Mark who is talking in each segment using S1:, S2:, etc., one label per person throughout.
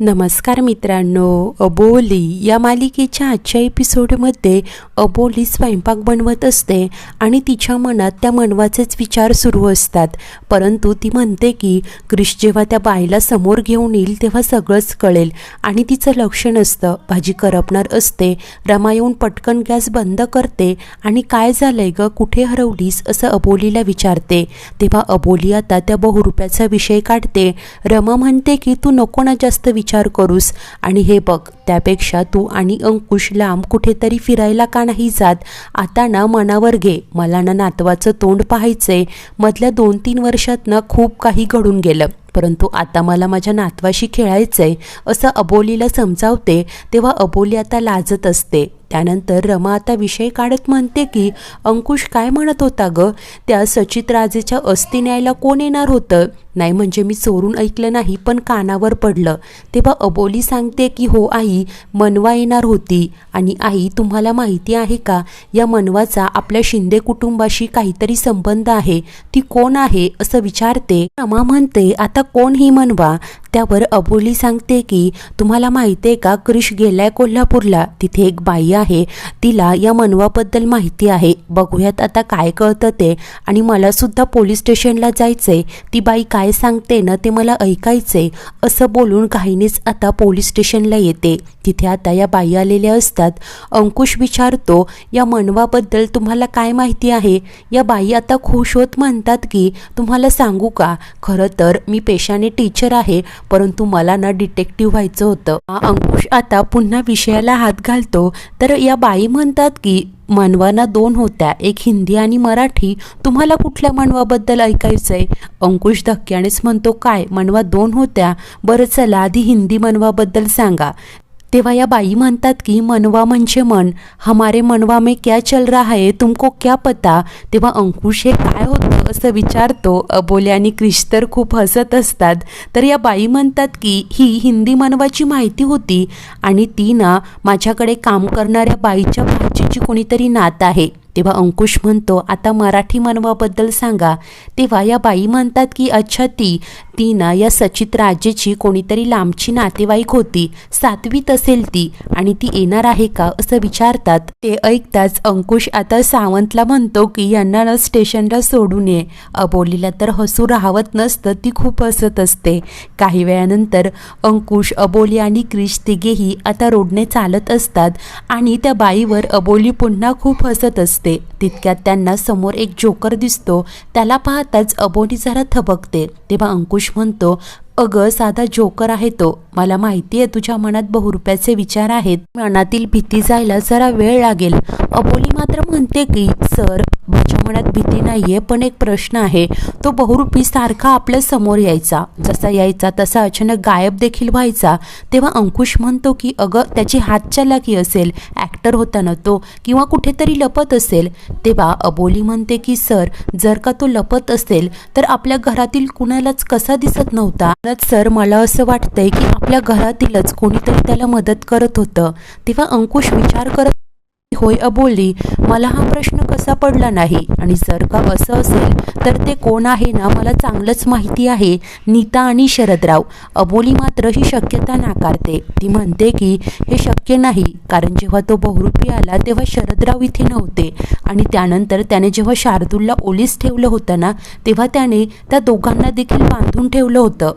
S1: नमस्कार मित्रांनो अबोली या मालिकेच्या आजच्या एपिसोडमध्ये अबोली स्वयंपाक बनवत असते आणि तिच्या मनात त्या मनवाचेच विचार सुरू असतात. परंतु ती म्हणते की क्रिश जेव्हा त्या बाईला समोर घेऊन येईल तेव्हा सगळंच कळेल आणि तिचं लक्ष नसतं. भाजी करपणार असते रमा येऊन पटकन गॅस बंद करते आणि काय झालंय ग? कुठे हरवलीस? असं अबोलीला विचारते. तेव्हा अबोली आता त्या बहुरुप्याचा विषय काढते. रमा म्हणते की तू नको ना जास्त विचार विचार करूस. आणि हे बघ त्यापेक्षा तू आणि अंकुश लांब कुठेतरी फिरायला का नाही जात? आता ना मनावर घे. मला ना नातवाचं तोंड पाहायचंय. मधल्या दोन तीन वर्षात ना खूप काही घडून गेलं. परंतु आता मला माझ्या नातवाशी खेळायचंय असं अबोलीला समजावते तेव्हा अबोली आता लाजत असते. त्यानंतर रमा आता विषय काढत म्हणते की अंकुश काय म्हणत होता ग? त्या सचित राजेच्या अस्थि न्यायला कोण येणार होतं? नाही म्हणजे मी चोरून ऐकलं नाही पण कानावर पडलं. तेव्हा अबोली सांगते की हो आई मनवा येणार होती. आणि आई तुम्हाला माहिती आहे का या मनवाचा आपल्या शिंदे कुटुंबाशी काहीतरी संबंध आहे. ती कोण आहे असं विचारते. रमा म्हणते आता कोणही म्हणवा त्यावर अबोली सांगते की तुम्हाला माहिती आहे का क्रिश गेलाय कोल्हापूरला. तिथे एक बाई आहे. तिला या मनवाबद्दल माहिती आहे. बघूयात आता काय कळतं ते. आणि मला सुद्धा पोलीस स्टेशनला जायचंय. ती बाई काय सांगते ना ते मला ऐकायचंय. असं बोलून काहीनेच आता पोलीस स्टेशनला येते. तिथे आता या बाई आलेल्या असतात. अंकुश विचारतो या मनवाबद्दल तुम्हाला काय माहिती आहे? या बाई आता खुश होत म्हणतात की तुम्हाला सांगू का? खरं तर मी पेशाने टीचर आहे. परंतु मला ना डिटेक्टिव्ह व्हायचं होतं. अंकुश आता पुन्हा विषयाला हात घालतो. तर या बाई म्हणतात की मनवाना दोन होत्या. एक हिंदी आणि मराठी. तुम्हाला कुठल्या मनवाबद्दल आहे अंकुश धक्क्यानेच म्हणतो काय? मनवा दोन होत्या? बरं चला आधी हिंदी मनवाबद्दल सांगा. तेव्हा या बाई म्हणतात की मनवा म्हणजे मन. हमारे मनवा में क्या चल रहा है? तुमको क्या पता? तेव्हा अंकुश हे काय होतं? असं विचारतो. अबोले आणि क्रिश तर खूप हसत असतात. तर या बाई म्हणतात की ही हिंदी मनवाची माहिती होती आणि ती ना माझ्याकडे काम करणाऱ्या बाईच्या भाचीची कोणीतरी नात आहे. तेव्हा अंकुश म्हणतो आता मराठी मनवाबद्दल सांगा. तेव्हा या बाई म्हणतात की अच्छा ती ती ना या सचित राजेची कोणीतरी लांबची नातेवाईक होती सातवीत असेल ती आणि ती येणार आहे का असं विचारतात. ते ऐकताच अंकुश आता सावंतला म्हणतो की यांना ना स्टेशनला सोडून ये अबोलीला तर हसू राहवत नसतं ती खूप हसत असते. काही वेळानंतर अंकुश अबोली आणि क्रिश तिघेही आता रोडने चालत असतात आणि त्या बाईवर अबोली पुन्हा खूप हसत असते. तितक्यात त्यांना समोर एक जोकर दिसतो. त्याला पाहताच अबोली जरा थबकते. तेव्हा अंकुश म्हणतो अगं साधा जोकर आहे तो. मला माहिती आहे तुझ्या मनात बहुरुप्याचे विचार आहेत. मनातील भीती जायला जरा वेळ लागेल. अबोली मात्र म्हणते की सर माझ्या मनात भीती नाही आहे पण एक प्रश्न आहे. तो बहुरूपी सारखा आपल्यासमोर यायचा. जसा यायचा तसा अचानक गायब देखील व्हायचा. तेव्हा अंकुश म्हणतो की अगं त्याची हातचालाकी असेल ॲक्टर होता ना तो किंवा कुठेतरी लपत असेल. तेव्हा अबोली म्हणते की सर जर का तो लपत असेल तर आपल्या घरातील कुणालाच कसा दिसत नव्हता? सर मला असं वाटतंय की आपल्या घरातीलच कोणीतरी त्याला मदत करत होतं. तेव्हा अंकुश विचार करत होय अबोली मला हा प्रश्न कसा पडला नाही? आणि जर का असं असेल तर ते कोण आहे ना मला चांगलंच माहिती आहे नीता आणि शरदराव. अबोली मात्र ही शक्यता नाकारते. ती म्हणते की हे शक्य नाही कारण जेव्हा तो बहुरूपी आला तेव्हा शरदराव इथे नव्हते. आणि त्यानंतर त्याने जेव्हा शार्दूलला ओलीस ठेवलं होतं ना तेव्हा त्याने त्या दोघांना देखील बांधून ठेवलं होतं.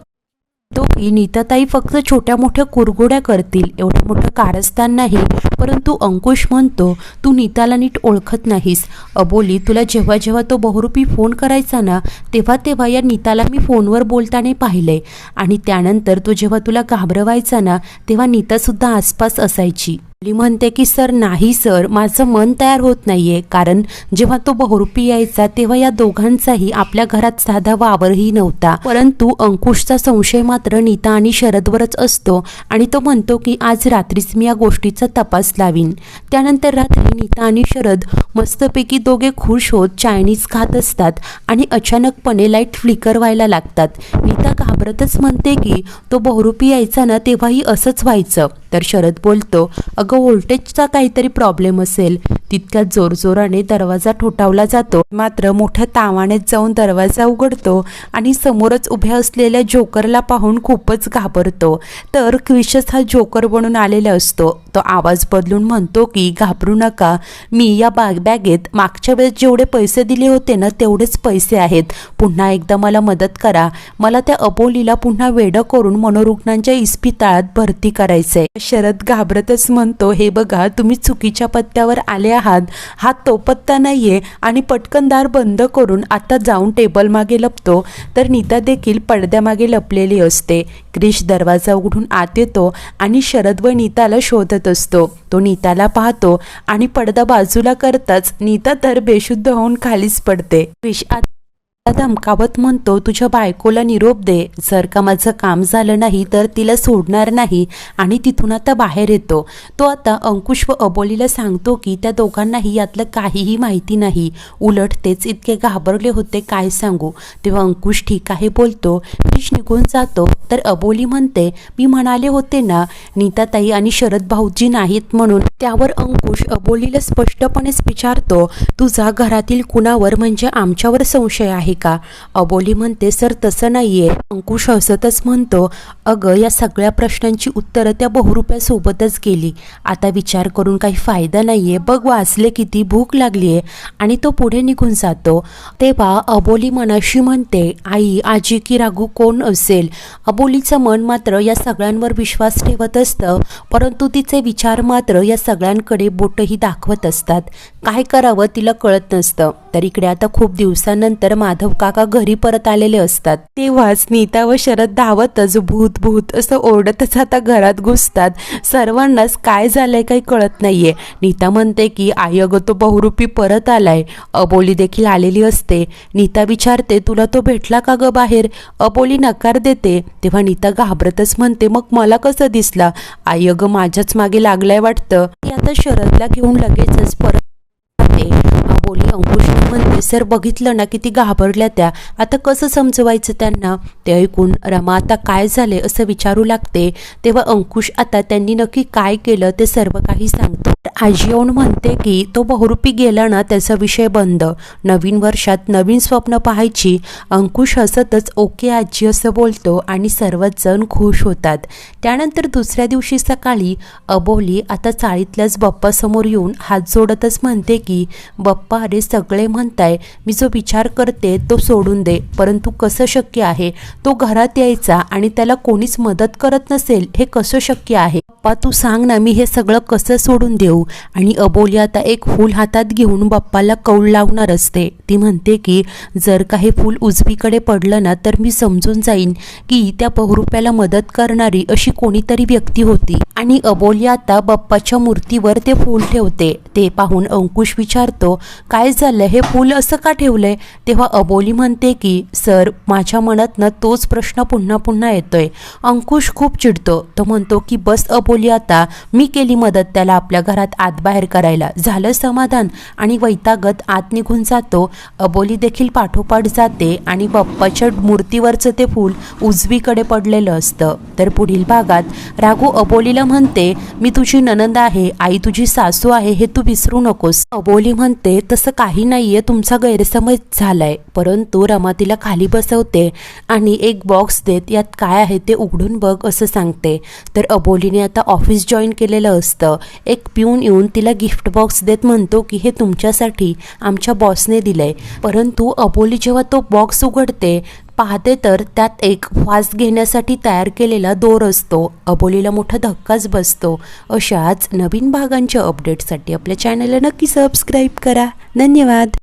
S1: तो की नीताताई फक्त छोट्या मोठ्या कुरगोड्या करतील एवढं मोठं कारस्थान नाही परंतु अंकुश म्हणतो तू नीताला नीट ओळखत नाहीस. अबोली तुला जेव्हा जेव्हा तो बहुरूपी फोन करायचा ना तेव्हा तेव्हा या नीताला मी फोनवर बोलताना पाहिलंय. आणि त्यानंतर तो जेव्हा तुला घाबरवायचा ना तेव्हा नीतासुद्धा आसपास असायची. मुली म्हणते की सर नाही सर. माझं मन तयार होत नाहीये. कारण जेव्हा तो बहुरूपी यायचा तेव्हा या दोघांचाही आपल्या घरात साधा वावरही नव्हता. परंतु अंकुशचा संशय मात्र नीता आणि शरदवरच असतो. आणि तो म्हणतो की आज रात्रीच मी या गोष्टीचा तपास लावीन. त्यानंतर रात्री नीता आणि शरद मस्तपैकी दोघे खुश होत चायनीज खात असतात आणि अचानकपणे लाइट फ्लिकर व्हायला लागतात. नीता घाबरतच म्हणते की तो बहुरूपी यायचा ना तेव्हाही असंच व्हायचं. तर शरद बोलतो अगं व्होल्टेजचा काहीतरी प्रॉब्लेम असेल. तितक्या जोरजोराने दरवाजा ठोठावला जातो. मात्र मोठ्या तावानेच जाऊन दरवाजा उघडतो आणि समोरच उभ्या असलेल्या जोकरला पाहून खूपच घाबरतो. तर क्रिशस हा जोकर बनून आलेला असतो. तो आवाज बदलून म्हणतो की घाबरू नका. मी या बाग बॅगेत मागच्या वेळेस जेवढे पैसे दिले होते ना तेवढेच पैसे आहेत. पुन्हा एकदा मला मदत करा. मला त्या अबोलीला पुन्हा वेडं करून मनोरुग्णांच्या इस्पितळात भरती करायचंय. शरद घाबरतच म्हणतो हे बघा तुम्ही चुकीच्या पत्त्यावर आले आहात. हा तो पत्ता नाहीये आणि पटकन दार बंद करून आता जाऊन टेबल मागे लपतो. तर नीता देखील पडद्यामागे लपलेली असते. क्रिश दरवाजा उघडून आत येतो आणि शरद व नीताला शोधत असतो. तो नीताला पाहतो आणि पडदा बाजूला करताच नीता तर बेशुद्ध होऊन खालीच पडते. क्रिश आत धमकावत म्हणतो तुझ्या बायकोला निरोप दे. जर का माझं काम झालं नाही तर तिला सोडणार नाही आणि तिथून आता बाहेर येतो. तो आता अंकुश व अबोलीला सांगतो की त्या दोघांनाही यातलं काहीही माहिती नाही. उलट तेच इतके घाबरले होते काय सांगू? तेव्हा अंकुश ठीक आहे बोलतो. फिश निघून जातो. तर अबोली म्हणते मी म्हणाले होते ना नीताताई आणि शरद भाऊजी नाहीत म्हणून. त्यावर अंकुश अबोलीला स्पष्टपणेच विचारतो तुझा घरातील कुणावर म्हणजे आमच्यावर संशय आहे का अबोली म्हणते सर तसं नाहीये. अंकुश हसतच म्हणतो अगं या सगळ्या प्रश्नांची उत्तरं त्या बहुरुप्यासोबतच गेली. आता विचार करून काही फायदा नाहीये. बघ वाचले किती भूक लागलीये आणि तो पुढे निघून जातो. तेव्हा अबोली मनाशी म्हणते आई आजी की रागू कोण असेल? अबोलीचं मन मात्र या सगळ्यांवर विश्वास ठेवत असतं परंतु तिचे विचार मात्र या सगळ्यांकडे बोटही दाखवत असतात. काय करावं तिला कळत नसतं. तर इकडे आता खूप दिवसानंतर माधव काका घरी परत आलेले असतात. तेव्हाच नीता व शरद धावतच भूत भूत असं ओरडतच आता घरात घुसतात. सर्वांनाच काय झालंय काही कळत नाहीये. नीता म्हणते की आई अगं तो बहुरूपी परत आलाय. अबोली देखील आलेली असते. नीता विचारते तुला तो भेटला का ग बाहेर? अबोली नकार देते. तेव्हा नीता घाबरतच म्हणते मग मला कसं दिसला? आई अगं माझ्याच मागे लागलाय वाटतं. ती आता शरदला घेऊन लगेचच परत बोली अंकुश म्हणते सर बघितलं ना किती घाबरल्या त्या. आता कसं समजवायचं त्यांना? ते ऐकून रमा आता काय झाले असं विचारू लागते. तेव्हा अंकुश आता त्यांनी नक्की काय केलं ते सर्व काही सांगतो. तर आजी येऊन म्हणते की तो बहुरूपी गेला ना त्याचा विषय बंद. नवीन वर्षात नवीन स्वप्न पाहायची. अंकुश हसतच ओके आजी असं बोलतो आणि सर्वच जण खुश होतात. त्यानंतर दुसऱ्या दिवशी सकाळी अबोली आता चाळीतल्याच बाप्पासमोर येऊन हात जोडतच म्हणते की बाप्पा अरे सगळे म्हणताय मी जो विचार करते तो सोडून दे. परंतु कसं शक्य आहे? तो घरात यायचा आणि त्याला कोणीच मदत करत नसेल हे कसं शक्य आहे? बाप्पा तू सांग ना मी हे सगळं कसं सोडून देऊ? आणि अबोली आता एक फूल हातात घेऊन बाप्पाला कौल लावणार असते. ती म्हणते की जर का हे फूल उजवीकडे पडलं ना तर मी समजून जाईन की त्या बहुरुप्याला मदत करणारी अशी कोणीतरी व्यक्ती होती. आणि अबोली आता बाप्पाच्या मूर्तीवर ते फूल ठेवते. ते पाहून अंकुश विचारतो काय झालं हे फूल असं का ठेवलंय? तेव्हा अबोली म्हणते की सर माझ्या मनातनं तोच प्रश्न पुन्हा पुन्हा येतोय. अंकुश खूप चिडतो. तो म्हणतो की बस अबोली आता मी केली मदत त्याला आपल्या घरात आत बाहेर करायला. झालं समाधान आणि वैतागत आत निघून जातो. अबोली देखील पाठोपाठ जाते आणि बाप्पाच्या मूर्तीवरचं ते फूल उजवीकडे पडलेलं असतं. तर पुढील भागात राघू अबोलीला म्हणते मी तुझी ननंद आहे. आई तुझी सासू आहे. हे तू विसरू नकोस. अबोली म्हणते तर तसं काही नाही आहे तुमचा गैरसमज झालाय. परंतु रमा तिला खाली बसवते आणि एक बॉक्स देत यात काय आहे ते उघडून बघ असं सांगते. तर अबोलीने आता ऑफिस जॉईन केलेलं असतं. एक पिऊन येऊन तिला गिफ्ट बॉक्स देत म्हणतो की हे तुमच्यासाठी आमच्या बॉसने दिलंय. परंतु अबोली जेव्हा तो बॉक्स उघडते पाहते तर त्यात एक फास घेण्यासाठी तयार केलेला दोर असतो. अबोलीला मोठा धक्काच बसतो. अशाच नवीन भागांच्या अपडेटसाठी आपल्या चॅनलला नक्की सबस्क्राईब करा. धन्यवाद.